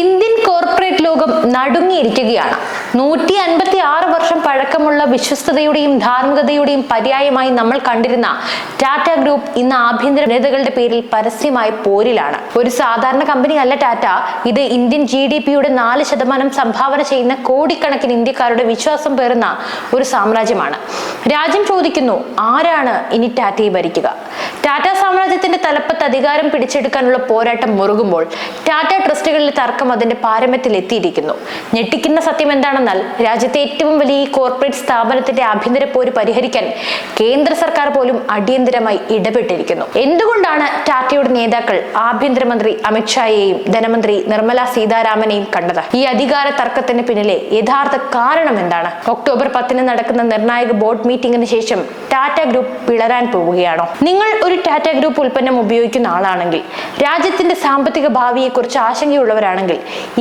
Indian corporate ലോകം നടുങ്ങിയിരിക്കുകയാണ്. നൂറ്റി അൻപത്തി ആറ് വർഷം പഴക്കമുള്ള വിശ്വസ്തതയുടെയും ധാർമ്മികതയുടെയും പര്യായമായി നമ്മൾ കണ്ടിരുന്ന ടാറ്റ ഗ്രൂപ്പ് ഇന്ന് ആഭ്യന്തര നേതകളുടെ പേരിൽ പരസ്യമായ പോരിലാണ്. ഒരു സാധാരണ കമ്പനി അല്ല ടാറ്റ. ഇത് ഇന്ത്യൻ ജി ഡി പിയുടെ നാല് ശതമാനം സംഭാവന ചെയ്യുന്ന കോടിക്കണക്കിന് ഇന്ത്യക്കാരുടെ വിശ്വാസം പേറുന്ന ഒരു സാമ്രാജ്യമാണ്. രാജ്യം ചോദിക്കുന്നു ആരാണ് ഇനി ടാറ്റയെ ഭരിക്കുക? ടാറ്റ സാമ്രാജ്യത്തിന്റെ തലപ്പത്ത് അധികാരം പിടിച്ചെടുക്കാനുള്ള പോരാട്ടം മുറുകുമ്പോൾ ടാറ്റ ട്രസ്റ്റുകളിലെ തർക്കം അതിന്റെ പാരമ്യത്തിൽ എത്തിയിരിക്കുന്നു. ഞെട്ടിക്കുന്ന സത്യം എന്താണെന്നാൽ രാജ്യത്തെ ഏറ്റവും വലിയ ഈ കോർപ്പറേറ്റ് സ്ഥാപനത്തിന്റെ ആഭ്യന്തര പോര് പരിഹരിക്കാൻ കേന്ദ്ര സർക്കാർ പോലും അടിയന്തരമായി ഇടപെട്ടിരിക്കുന്നു. എന്തുകൊണ്ടാണ് ടാറ്റയുടെ നേതാക്കൾ ആഭ്യന്തരമന്ത്രി അമിത്ഷായെയും ധനമന്ത്രി നിർമ്മല സീതാരാമനെയും കണ്ടത്? ഈ അധികാര തർക്കത്തിന് പിന്നിലെ യഥാർത്ഥ കാരണം എന്താണ്? ഒക്ടോബർ പത്തിന് നടക്കുന്ന നിർണായക ബോർഡ് മീറ്റിംഗിന് ശേഷം ടാറ്റ ഗ്രൂപ്പ് പിളരാൻ പോവുകയാണോ? നിങ്ങൾ ഒരു ടാറ്റ ഗ്രൂപ്പ് ഉൽപ്പന്നം ഉപയോഗിക്കുന്ന ആളാണെങ്കിൽ രാജ്യത്തിന്റെ സാമ്പത്തിക ഭാവിയെക്കുറിച്ച് ആശങ്കയുള്ളവരാണെങ്കിൽ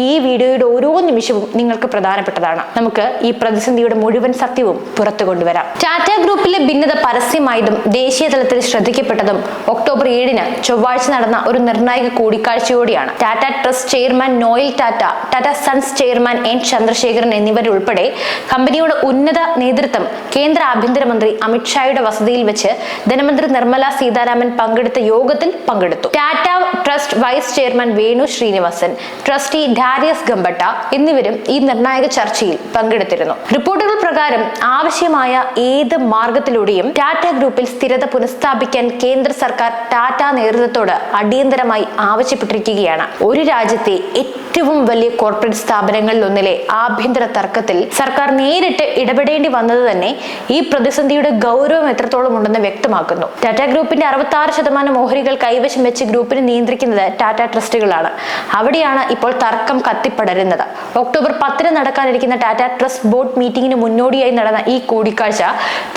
ഈ വീഡിയോയുടെ ഓരോ നിമിഷവും നിങ്ങൾക്ക് പ്രധാനപ്പെട്ടതാണ്. നമുക്ക് ഈ പ്രതിസന്ധിയുടെ മുഴുവൻ സത്യവും പുറത്തു കൊണ്ടുവരാം. ടാറ്റ ഗ്രൂപ്പിലെ ഭിന്നത പരസ്യമായതും ദേശീയ തലത്തിൽ ശ്രദ്ധിക്കപ്പെട്ടതും ഒക്ടോബർ ഏഴിന് ചൊവ്വാഴ്ച നടന്ന ഒരു നിർണായക കൂടിക്കാഴ്ചയോടെയാണ് Tata trust chairman Noel Tata Tata sons chairman N Chandrasekaran എന്നിവരുൾപ്പെടെ കമ്പനിയുടെ ഉന്നത നേതൃത്വം കേന്ദ്ര ആഭ്യന്തരമന്ത്രി അമിത്ഷായുടെ വസതിയിൽ വെച്ച് ധനമന്ത്രി നിർമ്മല സീതാരാമൻ പങ്കെടുത്ത യോഗത്തിൽ പങ്കെടുത്തു. Tata trust vice chairman Venu Srinivasan trustee Darius Khambata എന്നിവരും ഈ നിർണായക ചർച്ചയിൽ പങ്കെടുത്തിരുന്നു. റിപ്പോർട്ടുകൾ പ്രകാരം ആവശ്യമായ ഏത് മാർഗത്തിലൂടെയും ടാറ്റ ഗ്രൂപ്പിൽ സ്ഥിരത പുനഃസ്ഥാപിക്കാൻ കേന്ദ്ര സർക്കാർ ടാറ്റ നേതൃത്വത്തോട് അടിയന്തരമായി ആവശ്യപ്പെട്ടിരിക്കുകയാണ്. ഒരു രാജ്യത്തെ ഏറ്റവും വലിയ കോർപ്പറേറ്റ് സ്ഥാപനങ്ങളിൽ ഒന്നിലെ ആഭ്യന്തര തർക്കത്തിൽ സർക്കാർ നേരിട്ട് ഇടപെടേണ്ടി വന്നത് തന്നെ ഈ പ്രതിസന്ധിയുടെ ഗൗരവം എത്രത്തോളം ഉണ്ടെന്ന് വ്യക്തമാക്കുന്നു. ടാറ്റ ഗ്രൂപ്പിന്റെ അറുപത്തി ആറ് ശതമാനം ഓഹരികൾ കൈവശം വെച്ച് ഗ്രൂപ്പിനെ നിയന്ത്രിക്കുന്നത് ടാറ്റ ട്രസ്റ്റുകളാണ്. അവിടെയാണ് ഇപ്പോൾ തർക്കം കത്തിപ്പടരുന്നത്. ഒക്ടോബർ പത്തിന് നടക്കാനിരിക്കുന്ന ടാറ്റ ട്രസ്റ്റ് ബോർഡ് മീറ്റിംഗിന് മുന്നോടിയായി നടന്ന ഈ കൂടിക്കാഴ്ച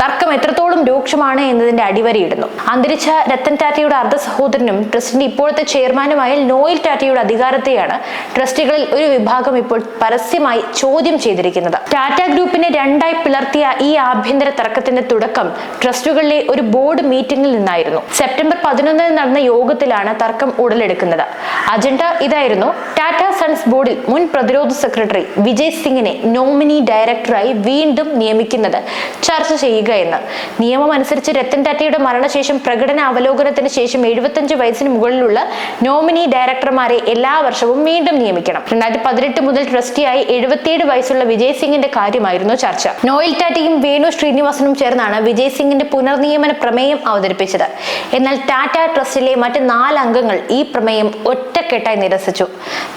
തർക്കം എത്രത്തോളം രൂക്ഷമാണ് എന്നതിന്റെ അടിവരയിടുന്നു. അന്തരിച്ച രത്തൻ ടാറ്റയുടെ അർദ്ധ സഹോദരനും ട്രസ്റ്റിന്റെ ഇപ്പോഴത്തെ ചെയർമാനുമായ നോയിൽ ടാറ്റയുടെ അധികാരത്തെയാണ് ട്രസ്റ്റികളിൽ ഒരു വിഭാഗം ഇപ്പോൾ പരസ്യമായി ചോദ്യം ചെയ്തിരിക്കുന്നത്. ടാറ്റ ഗ്രൂപ്പിനെ രണ്ടായി പിളർത്തിയ ഈ ആഭ്യന്തര തർക്കത്തിന്റെ തുടക്കം ട്രസ്റ്റുകളിലെ ഒരു ബോർഡ് മീറ്റിംഗിൽ നിന്നായിരുന്നു. സെപ്റ്റംബർ പതിനൊന്നിന് നടന്ന യോഗത്തിലാണ് തർക്കം ഉടലെടുക്കുന്നത്. അജണ്ട ഇതായിരുന്നു. ടാറ്റ സൺസ് ബോർഡിൽ മുൻ പ്രതിരോധ സെക്രട്ടറി വിജയ് സിംഗിനെ നോമിനി ഡയറക്ടറായി വീണ്ടും നിയമിക്കുന്നത് ചർച്ച ചെയ്യുക എന്ന്. നിയമം അനുസരിച്ച് രത്തൻ ടാറ്റയുടെ മരണശേഷം പ്രകടന അവലോകനത്തിന് ശേഷം എഴുപത്തഞ്ച് വയസ്സിന് മുകളിലുള്ള നോമിനി ഡയറക്ടർമാരെ എല്ലാ വർഷവും വീണ്ടും നിയമിക്കണം. രണ്ടായിരത്തി പതിനെട്ട് മുതൽ ട്രസ്റ്റിയായി എഴുപത്തിയേഴ് വയസ്സുള്ള വിജയ് സിംഗിന്റെ കാര്യമായിരുന്നു ചർച്ച. നോയിൽ ടാറ്റയും വേണു ശ്രീനിവാസനും ചേർന്നാണ് വിജയ് സിംഗിന്റെ പുനർനിയമന പ്രമേയം അവതരിപ്പിച്ചത്. എന്നാൽ ടാറ്റ ട്രസ്റ്റിലെ മറ്റ് നാല് അംഗങ്ങൾ ഈ പ്രമേയം ഒറ്റക്കെട്ടായി നിരസിച്ചു.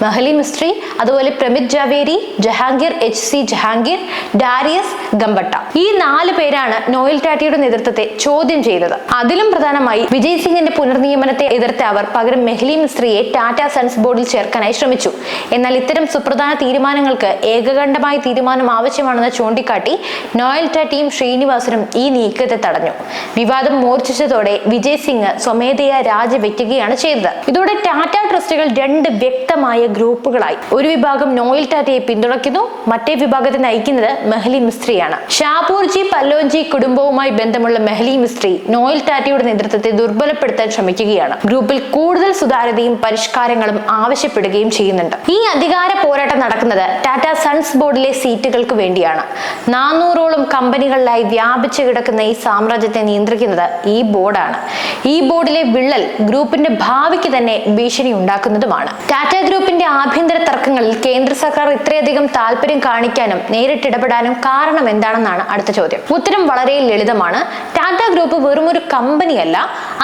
മഹലി മിസ്ട്രി അതുപോലെ പ്രമിത് ജാവേരി ജഹാംഗീർ എച്ച് സി ജഹാംഗീർ ഡാരിയസ് ഗംബട്ട. ഈ നാല് പേരാണ് നോയൽ ടാറ്റയുടെ നേതൃത്വത്തെ ചോദ്യം ചെയ്തത്. അതിലും പ്രധാനമായി വിജയ് സിംഗിന്റെ പുനർനിയമനത്തെ എതിർത്ത അവർ പകരം മെഹ്ലി മിസ്ത്രിയെ ടാറ്റ സൺസ് ബോർഡിൽ ചേർക്കാനായി ശ്രമിച്ചു. എന്നാൽ ഇത്തരം സുപ്രധാന തീരുമാനങ്ങൾക്ക് ഏകകണ്ഠമായ തീരുമാനം ആവശ്യമാണെന്ന് ചൂണ്ടിക്കാട്ടി നോയൽ ടാറ്റയും ശ്രീനിവാസനും ഈ നീക്കത്തെ തടഞ്ഞു. വിവാദം മൂർച്ഛിച്ചതോടെ വിജയ് സിംഗ് സ്വമേധയാ രാജിവെക്കുകയാണ് ചെയ്തത്. ഇതോടെ ടാറ്റ ട്രസ്റ്റുകൾ രണ്ട് വ്യക്തമായ ഗ്രൂപ്പുകളായി. ഒരു വിഭാഗം നോയൽ ടാറ്റയെ പിന്തുണയ്ക്കുന്നു മറ്റേ വിഭാഗത്തെ നയിക്കുന്നത് മെഹ്ലി മിസ്ത്രിയാണ്. ഷാപൂർജി പല്ലോഞ്ചി കുടുംബവുമായി ബന്ധമുള്ള മെഹ്ലി മിസ്ത്രി നോയൽ ടാറ്റയുടെ നേതൃത്വത്തെ ദുർബലപ്പെടുത്താൻ ശ്രമിക്കുകയാണ്. ഗ്രൂപ്പിൽ കൂടുതൽ സുതാര്യതയും പരിഷ്കാരങ്ങളും ആവശ്യപ്പെടുകയും ചെയ്യുന്നുണ്ട്. ഈ അധികാര പോരാട്ടം നടക്കുന്നത് ടാറ്റ സൺസ് ബോർഡിലെ സീറ്റുകൾക്ക് വേണ്ടിയാണ്. നാനൂറോളം കമ്പനികളിലായി വ്യാപിച്ചു കിടക്കുന്ന ഈ സാമ്രാജ്യത്തെ നിയന്ത്രിക്കുന്നത് ഈ ബോർഡാണ്. ഈ ബോർഡിലെ വിള്ളൽ ഗ്രൂപ്പിന്റെ ഭാവിക്ക് തന്നെ ഭീഷണി ഉണ്ടാക്കുന്നതുമാണ്. ടാറ്റ ഗ്രൂപ്പിന്റെ ആഭ്യന്തര തർക്കങ്ങളിൽ കേന്ദ്ര സർക്കാർ ഇത്രയധികം താല്പര്യം കാണിക്കാനും നേരിട്ടിടപെടാനും കാരണം എന്താണെന്നാണ് അടുത്ത ചോദ്യം. ഉത്തരം വളരെ ലളിതമാണ്. ടാറ്റ ഗ്രൂപ്പ് വെറും ഒരു കമ്പനിയല്ല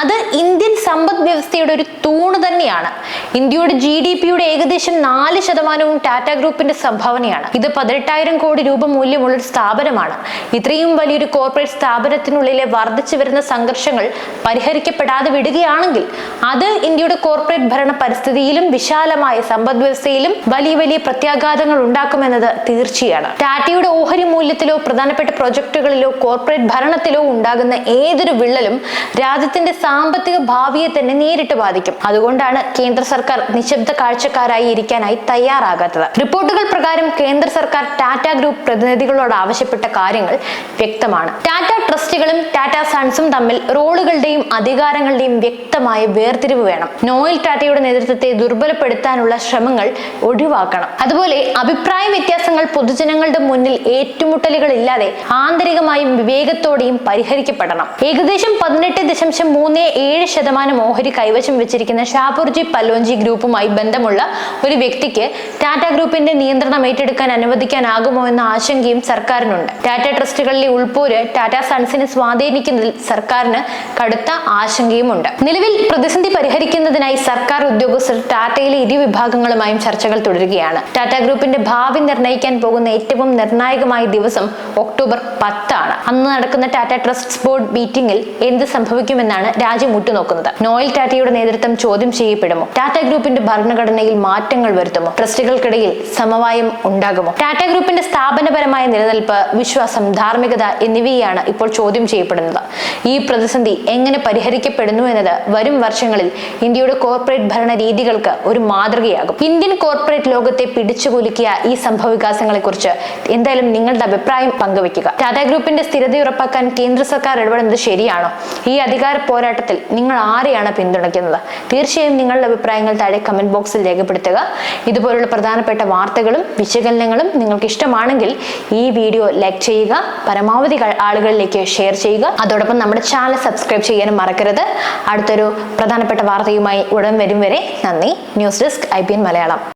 അത് ഇന്ത്യൻ സമ്പദ് വ്യവസ്ഥയുടെ ഒരു തൂണ് തന്നെയാണ്. ഇന്ത്യയുടെ ജി ഡി പിയുടെ ഏകദേശം നാല് ശതമാനവും ടാറ്റ ഗ്രൂപ്പിന്റെ സംഭാവനയാണ്. ഇത് പതിനെട്ടായിരം കോടി രൂപ മൂല്യമുള്ള ഒരു സ്ഥാപനമാണ്. ഇത്രയും വലിയൊരു കോർപ്പറേറ്റ് സ്ഥാപനത്തിനുള്ളിലെ വർദ്ധിച്ചു വരുന്ന സംഘർഷങ്ങൾ പരിഹരിക്കപ്പെടാതെ വിടുകയാണെങ്കിൽ അത് ഇന്ത്യയുടെ കോർപ്പറേറ്റ് ഭരണ പരിസ്ഥിതിയിലും വിശാലമായ സമ്പദ് വ്യവസ്ഥയിലും വലിയ വലിയ പ്രത്യാഘാതങ്ങൾ ഉണ്ടാക്കുമെന്നത് തീർച്ചയാണ്. ടാറ്റയുടെ ഓഹരി മൂല്യത്തിലോ പ്രധാനപ്പെട്ട പ്രൊജക്ടുകളിലോ കോർപ്പറേറ്റ് ഭരണത്തിലോ ഉണ്ടാകുന്ന ഏതൊരു വിള്ളലും രാജ്യത്തിന്റെ സാമ്പത്തിക ഭാവിയെ തന്നെ നേരിട്ട് ബാധിക്കും. അതുകൊണ്ടാണ് കേന്ദ്ര സർക്കാർ നിശബ്ദ കാഴ്ചക്കാരായി ഇരിക്കാനായി തയ്യാറാകാത്തത്. റിപ്പോർട്ടുകൾ പ്രകാരം കേന്ദ്ര സർക്കാർ ടാറ്റ ഗ്രൂപ്പ് പ്രതിനിധികളോട് ആവശ്യപ്പെട്ട കാര്യങ്ങൾ വ്യക്തമാണ്. ടാറ്റ ട്രസ്റ്റുകളും ടാറ്റ സൺസും തമ്മിൽ റോളുകളുടെയും അധികാരങ്ങളുടെയും വ്യക്തമായ വേർതിരിവ് വേണം. നോയൽ ടാറ്റയുടെ നേതൃത്വത്തെ ദുർബലപ്പെടുത്താനുള്ള ശ്രമങ്ങൾ ഒഴിവാക്കണം. അതുപോലെ അഭിപ്രായ വ്യത്യാസങ്ങൾ പൊതുജനങ്ങളുടെ മുന്നിൽ ഏറ്റുമുട്ടലുകൾ ഇല്ലാതെ ആന്തരികമായും വിവേകത്തോടെയും പരിഹരിക്കപ്പെടണം. ഏകദേശം പതിനെട്ട് ദശാംശം മൂന്ന് ഏഴ് ശതമാനം ഓഹരി കൈവശം വെച്ചിരിക്കുന്ന ഷാപുർജി പലോഞ്ചി ഗ്രൂപ്പുമായി ബന്ധമുള്ള ഒരു വ്യക്തിക്ക് ടാറ്റ ഗ്രൂപ്പിന്റെ നിയന്ത്രണം ഏറ്റെടുക്കാൻ അനുവദിക്കാനാകുമോ എന്ന ആശങ്കയും സർക്കാരിനുണ്ട്. ടാറ്റ ട്രസ്റ്റുകളിലെ ഉൾപ്പോര് ടാറ്റ സൺസിനെ സ്വാധീനിക്കുന്നതിൽ സർക്കാരിന് കടുത്ത ആശങ്കയുമുണ്ട്. നിലവിൽ പ്രതിസന്ധി പരിഹരിക്കുന്നതിനായി സർക്കാർ ഉദ്യോഗസ്ഥർ ടാറ്റയിലെ ഇരു വിഭാഗങ്ങളുമായും ചർച്ചകൾ തുടരുകയാണ്. ടാറ്റ ഗ്രൂപ്പിന്റെ ഭാവി നിർണയിക്കാൻ പോകുന്ന ഏറ്റവും നിർണായകമായ ദിവസം ഒക്ടോബർ പത്താണ്. അന്ന് നടക്കുന്ന ടാറ്റ ട്രസ്റ്റ് ബോർഡ് മീറ്റിംഗിൽ എന്ത് സംഭവിക്കുമെന്നാണ് രാജ്യം ഉറ്റുനോക്കുന്നത്. നോയൽ ടാറ്റയുടെ നേതൃത്വം ചോദ്യം ചെയ്യപ്പെടുമോ? ടാറ്റ ഗ്രൂപ്പിന്റെ ഭരണഘടനയിൽ മാറ്റങ്ങൾ വരുത്തുമോ? ട്രസ്റ്റുകൾക്കിടയിൽ സമവായം ഉണ്ടാകുമോ? ടാറ്റ ഗ്രൂപ്പിന്റെ സ്ഥാപനപരമായ നിലനിൽപ്പ് വിശ്വാസം ധാർമ്മികത എന്നിവയാണ് ഇപ്പോൾ ചോദ്യം ചെയ്യപ്പെടുന്നത്. ഈ പ്രതിസന്ധി എങ്ങനെ പരിഹരിക്കപ്പെടുന്നു എന്നത് വരും വർഷങ്ങളിൽ ഇന്ത്യയുടെ കോർപ്പറേറ്റ് ഭരണ രീതികൾക്ക് ഒരു മാതൃകയാകും. ഇന്ത്യൻ കോർപ്പറേറ്റ് ലോകത്തെ പിടിച്ചുകുലുക്കിയ ഈ സംഭവ വികാസങ്ങളെ കുറിച്ച് എന്തായാലും നിങ്ങളുടെ അഭിപ്രായം പങ്കുവെക്കുക ടാറ്റ ഗ്രൂപ്പിന്റെ സ്ഥിരത ഉറപ്പാക്കാൻ കേന്ദ്ര സർക്കാർ ഇടപെടുന്നത് ശരിയാണോ? ഈ അധികാര പോരാട്ടത്തിൽ നിങ്ങൾ ആരെയാണ് പിന്തുണയ്ക്കുന്നത്? തീർച്ചയായും നിങ്ങളുടെ അഭിപ്രായങ്ങൾ താഴെ കമന്റ് ബോക്സിൽ രേഖപ്പെടുത്തുക. ഇതുപോലുള്ള പ്രധാനപ്പെട്ട വാർത്തകളും വിശകലനങ്ങളും നിങ്ങൾക്ക് ഇഷ്ടമാണെങ്കിൽ ഈ വീഡിയോ ലൈക്ക് ചെയ്യുക പരമാവധി ആളുകളിലേക്ക് ഷെയർ ചെയ്യുക. അതോടൊപ്പം നമ്മുടെ ചാനൽ സബ്സ്ക്രൈബ് ചെയ്യാനും മറക്കരുത്. അടുത്തൊരു പ്രധാനപ്പെട്ട വാർത്തയുമായി ഉടൻ വരും വരെ. നന്ദി. News desk I Malayalam.